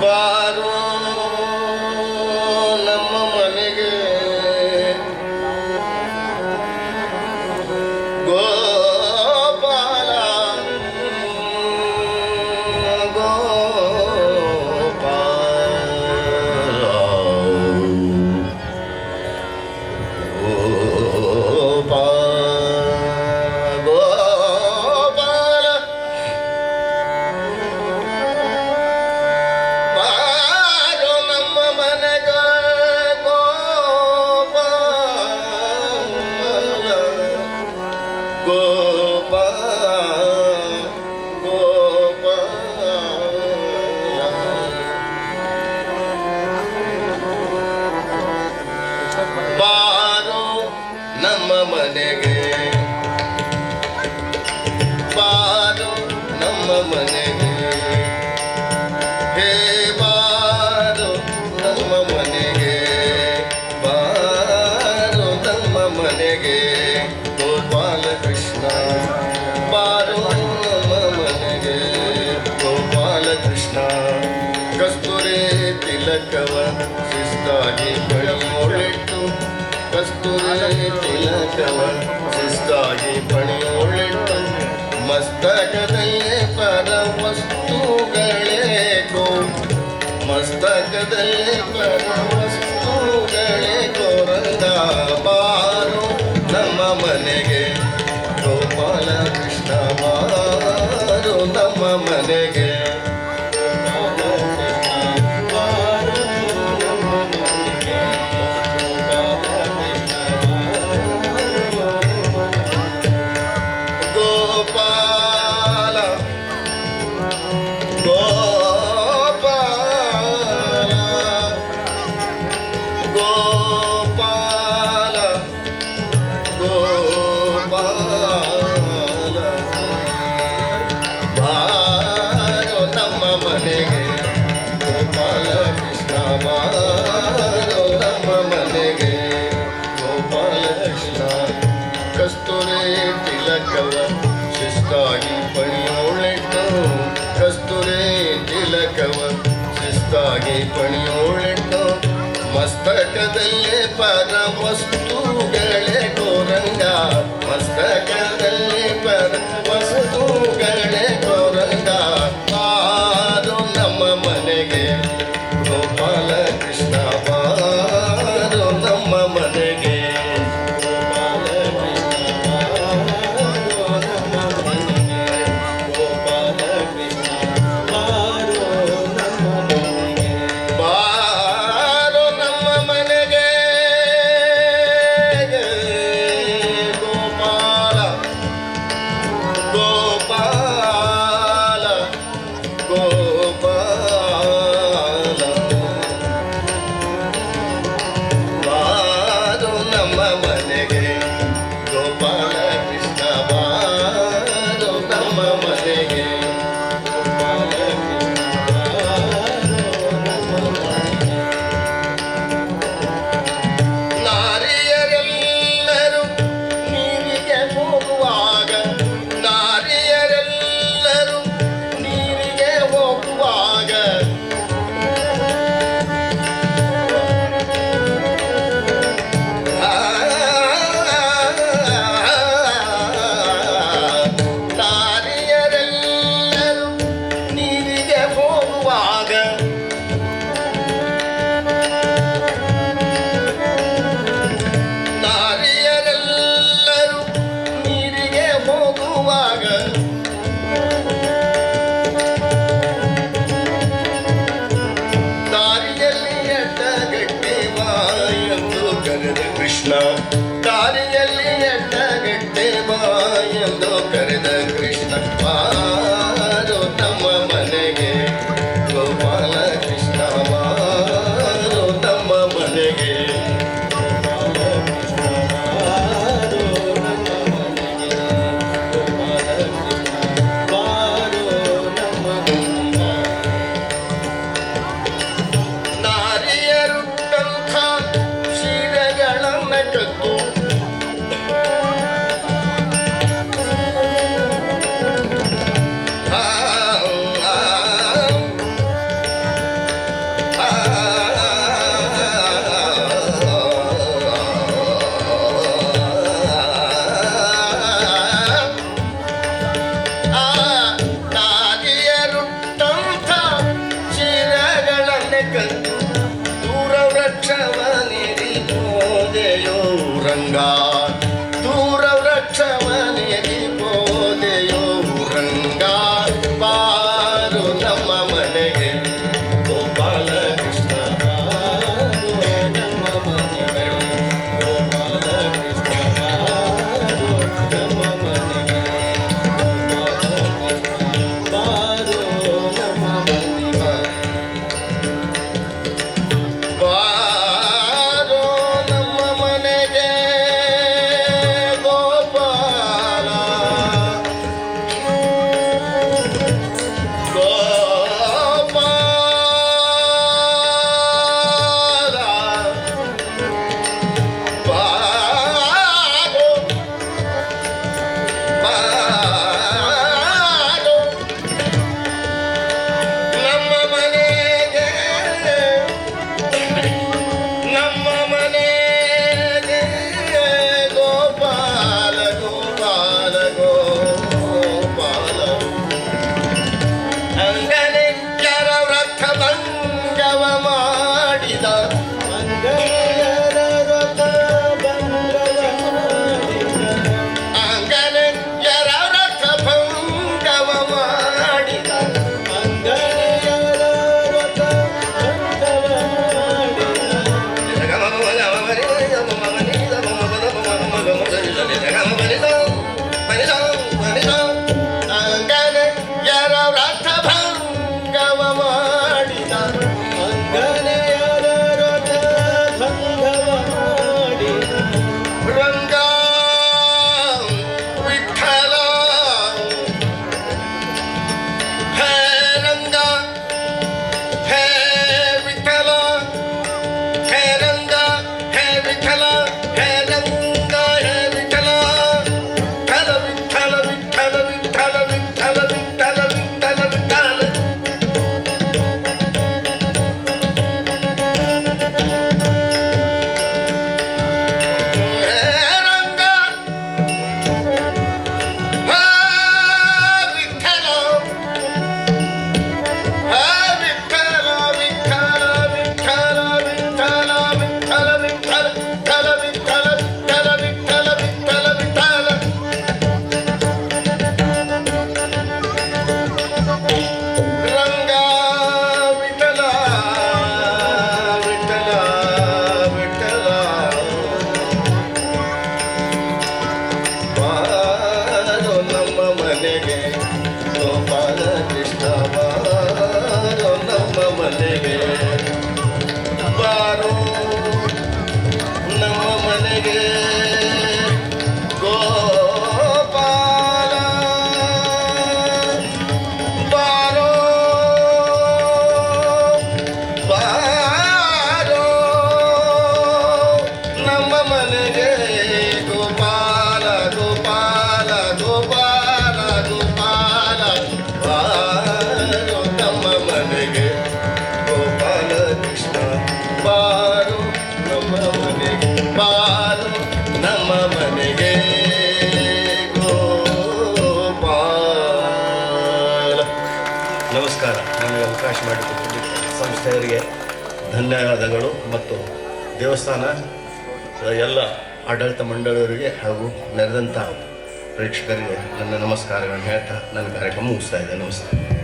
But ನಮ್ಮ ಮನೆಗೆ. ಬಾರು ನಮ್ಮ ಮನೆಗೆ. ಮಸ್ತಕದಲ್ಲೇ ಪರ ವಸ್ತುಗಳೇ ಗೋ ಮಸ್ತಕದಲ್ಲೇ ಪರ go. ರಂಗದ ಕೃಷ್ಣ. ದಾರಿಯಲ್ಲಿ ಎಣ್ಣಗಟ್ಟೆ ಬಾ ಎಂದು ಕರೆದ ಕೃಷ್ಣ. Oh. ನಮಸ್ಕಾರ. ನಮಗೆ ಅವಕಾಶ ಮಾಡಿಕೊಟ್ಟಿದ್ದ ಸಂಸ್ಥೆಯವರಿಗೆ ಧನ್ಯವಾದಗಳು ಮತ್ತು ದೇವಸ್ಥಾನ, ಎಲ್ಲ ಆಡಳಿತ ಮಂಡಳಿಯವರಿಗೆ ಹಾಗೂ ನೆರೆದಂತಹ ಪ್ರೇಕ್ಷಕರಿಗೆ ನನ್ನ ನಮಸ್ಕಾರಗಳನ್ನು ಹೇಳ್ತಾ ನನ್ನ ಕಾರ್ಯಕ್ರಮ ಮುಗಿಸ್ತಾ ಇದೆ ನಮಸ್ಕಾರ.